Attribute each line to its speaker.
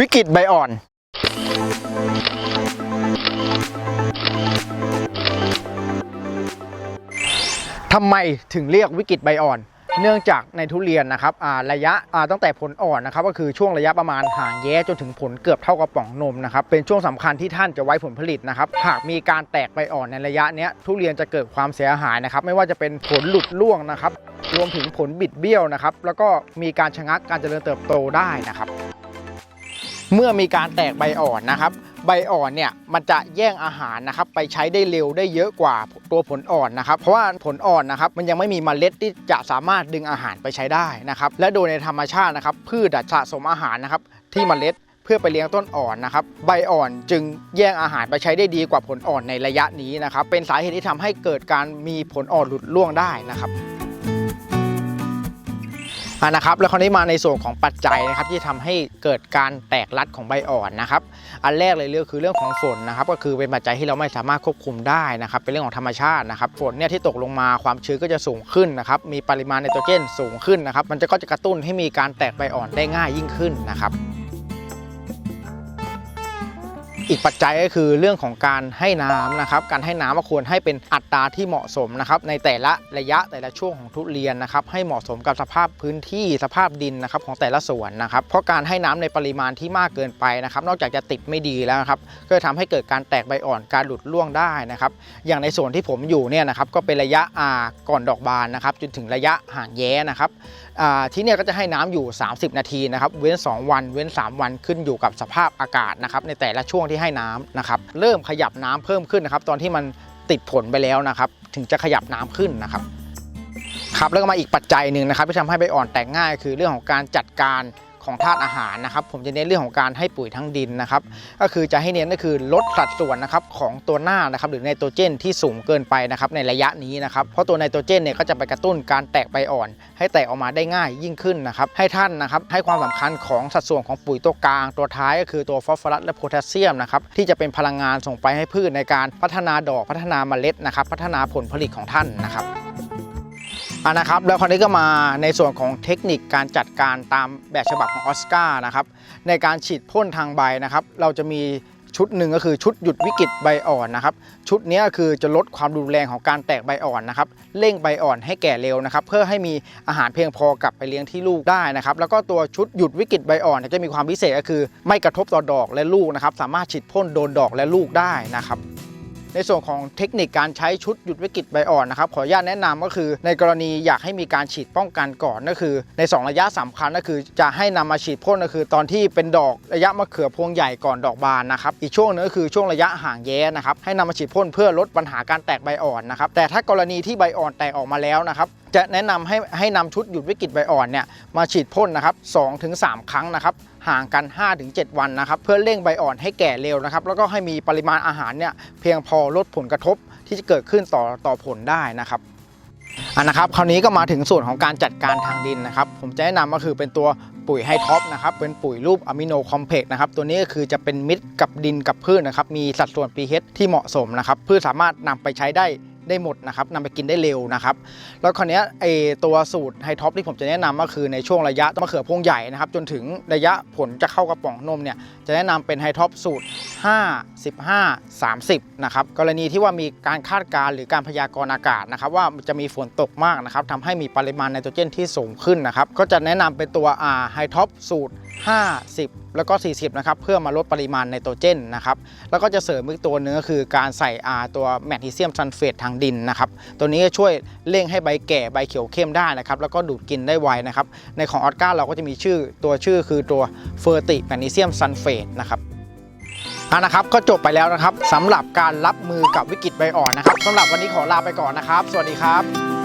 Speaker 1: วิกฤตใบอ่อน ทำไมถึงเรียกวิกฤตใบอ่อน เนื่องจากในทุเรียนนะครับอ่าระยะอ่าตั้งแต่ผลอ่อนนะครับ ก็คือช่วงระยะประมาณห่างแย้จนถึงผลเกือบเท่ากระป๋องนมนะครับ เป็นช่วงสำคัญที่ท่านจะไว้ผลผลิตนะครับ หากมีการแตกใบอ่อนในระยะนี้ทุเรียนจะเกิดความเสียหายนะครับ ไม่ว่าจะเป็นผลหลุดร่วงนะครับ รวมถึงผลบิดเบี้ยวนะครับ แล้วก็มีการชะงักการเจริญเติบโตได้นะครับ เมื่อมีการแตกใบอ่อนนะครับ ใบอ่อนเนี่ยมันจะแย่งอาหารนะครับไปใช้ได้เร็วได้เยอะกว่าตัวผลอ่อนนะครับ เพราะว่าผลอ่อนนะครับมันยังไม่มีเมล็ดที่จะสามารถดึงอาหารไปใช้ได้นะครับ และโดยในธรรมชาตินะครับพืชสะสมอาหารนะครับที่เมล็ดเพื่อไปเลี้ยงต้นอ่อนนะครับ ใบอ่อนจึงแย่งอาหารไปใช้ได้ดีกว่าผลอ่อนในระยะนี้นะครับ เป็นสาเหตุที่ทำให้เกิดการมีผลอ่อนหลุดร่วงได้นะครับ นะครับแล้วคราวนี้มาในส่วนของปัจจัยนะครับที่ทำให้เกิดการแตกรัดของใบอ่อนนะครับอันแรกเลยเรื่องคือเรื่องของฝนนะครับก็คือเป็นปัจจัยที่เราไม่สามารถควบคุมได้นะครับเป็นเรื่องของธรรมชาตินะครับฝนเนี่ยที่ตกลงมาความชื้นก็จะสูงขึ้นนะครับมีปริมาณไนโตรเจนสูงขึ้นนะครับมันจะก็จะกระตุ้นให้มีการแตกใบอ่อนได้ง่ายยิ่งขึ้นนะครับ อีกปัจจัยก็คือเรื่องของการให้น้ำนะครับ การให้น้ำก็ควรให้เป็นอัตราที่เหมาะสมนะครับในแต่ละระยะแต่ละช่วงของทุเรียนนะครับให้เหมาะสมกับสภาพพื้นที่สภาพดินนะครับของแต่ละสวนนะครับ เพราะการให้น้ำในปริมาณที่มากเกินไปนะครับ นอกจากจะติดไม่ดีแล้วครับก็จะทำให้เกิดการแตกใบอ่อนการหลุดร่วงได้นะครับ อย่างในส่วนที่ผมอยู่เนี่ยนะครับก็เป็นระยะอาก่อนดอกบานนะครับจนถึงระยะห่างแย้นะครับที่เนี่ยก็จะให้น้ำอยู่ 30 นาทีนะครับเว้น 2 วันเว้น 3 วันขึ้นอยู่กับสภาพอากาศนะครับในแต่ละช่วงที่ให้น้ำนะครับเริ่มขยับน้ำเพิ่มขึ้นนะครับตอนที่มันติดผลไปแล้วนะครับ ถึงจะขยับน้ำขึ้นนะครับครับแล้วก็มาอีกปัจจัยหนึ่งนะครับที่ทำให้ใบอ่อนแตกง่าย คือเรื่องของการจัดการ ของธาตุอาหารนะครับผมจะเน้นเรื่องของการให้ปุ๋ยทั้งดินนะครับก็คือจะให้เน้นก็คือลดสัดส่วนนะครับของตัวหน้านะครับหรือไนโตรเจนที่สูงเกินไปนะครับในระยะนี้นะครับเพราะตัวไนโตรเจนเนี่ยก็จะไปกระตุ้นการแตกใบอ่อน ให้แตกออกมาได้ง่ายยิ่งขึ้นนะครับให้ท่านนะครับให้ความสำคัญของสัดส่วนของปุ๋ยตัวกลาง ตัวท้ายก็คือตัวฟอสฟอรัสและโพแทสเซียมนะครับที่จะเป็นพลังงานส่งไปให้พืชในการพัฒนาดอกพัฒนาเมล็ดนะครับพัฒนาผลผลิตของท่านนะครับ อะนะครับแล้วคราวนี้ก็มาในส่วนของเทคนิคการจัดการตามแบบฉบับของออสการ์นะครับในการฉีดพ่นทางใบนะครับ เราจะมีชุดหนึ่งก็คือชุดหยุดวิกฤตใบอ่อนนะครับ ชุดนี้คือจะลดความรุนแรงของการแตกใบอ่อนนะครับเร่งใบอ่อนให้แก่เร็วนะครับ เพื่อให้มีอาหารเพียงพอกลับไปเลี้ยงที่ลูกได้นะครับ แล้วก็ตัวชุดหยุดวิกฤตใบอ่อนจะมีความพิเศษก็คือ ไม่กระทบต่อดอกและลูกนะครับ สามารถฉีดพ่นโดนดอกและลูกได้นะครับ ในส่วนของเทคนิคการใช้ชุดหยุดวิกฤตใบอ่อนนะครับขออนุญาตแนะนำก็คือ ในกรณีอยากให้มีการฉีดป้องกันก่อนก็คือ ใน 2 ระยะสำคัญก็คือ จะให้นำมาฉีดพ่นก็คือ ตอนที่เป็นดอกระยะมะเขือพวงใหญ่ก่อนดอกบานนะครับอีกช่วงนึงก็คือช่วงระยะห่างแย้นะครับให้นำมาฉีดพ่นเพื่อลดปัญหาการแตกใบอ่อนนะครับแต่ถ้ากรณีที่ใบอ่อนแตกออกมาแล้วนะครับ จะแนะนำให้ให้นำชุดหยุดวิกฤตใบอ่อนเนี่ยมาฉีดพ่นนะครับ2-3 ครั้งนะครับห่างกัน 5-7 วันนะครับเพื่อเร่งใบอ่อนให้แก่เร็วนะครับแล้วก็ให้มีปริมาณอาหารเนี่ยเพียงพอลดผลกระทบที่จะเกิดขึ้นต่อต่อผลได้นะครับอันนะครับคราวนี้ก็มาถึงส่วนของการจัดการทางดินนะครับ ผมจะแนะนำก็คือเป็นตัวปุ๋ยไฮท็อปนะครับเป็นปุ๋ยรูปอะมิโนคอมเพล็กซ์นะครับตัวนี้ก็คือจะเป็นมิตรกับดินกับพืชนะครับมีสัดส่วน pH ที่เหมาะสมนะครับพืชสามารถนำไปใช้ได้ ได้หมดนะครับนำไปกินได้เร็วนะครับแล้วคราวนี้ไอตัวสูตรไฮท็อปที่ผมจะแนะนำก็คือในช่วงระยะมะเขือพวงใหญ่นะครับจนถึงระยะผลจะเข้ากระป๋องนมเนี่ยจะแนะนำเป็นไฮท็อปสูตร 5 15 30นะครับกรณีที่ว่ามีการคาดการณ์หรือการพยากรณ์อากาศนะครับว่าจะมีฝนตกมากนะครับทำให้มีปริมาณไนโตรเจนที่สูงขึ้นนะครับก็จะแนะนำเป็นตัวอ่าไฮท็อปสูตร 50แล้วก็ 40 นะครับ เพื่อมาลดปริมาณไนโตรเจนนะครับ แล้วก็จะเสริมอีกตัวหนึงก็คือการใส่อาตัวแมกนีเซียมซัลเฟตทางดินนะครับ ตัวนี้จะช่วยเร่งให้ใบแก่ใบเขียวเข้มได้นะครับ แล้วก็ดูดกินได้ไวนะครับ ในของออสการ์เราก็จะมีชื่อตัวชื่อคือตัวเฟอร์ติแมกนีเซียมซัลเฟตนะครับ อนะครับก็จบไปแล้วนะครับสำหรับการรับมือกับวิกฤตใบอ่อนนะครับสำหรับวันนี้ขอลาไปก่อนนะครับ สวัสดีครับ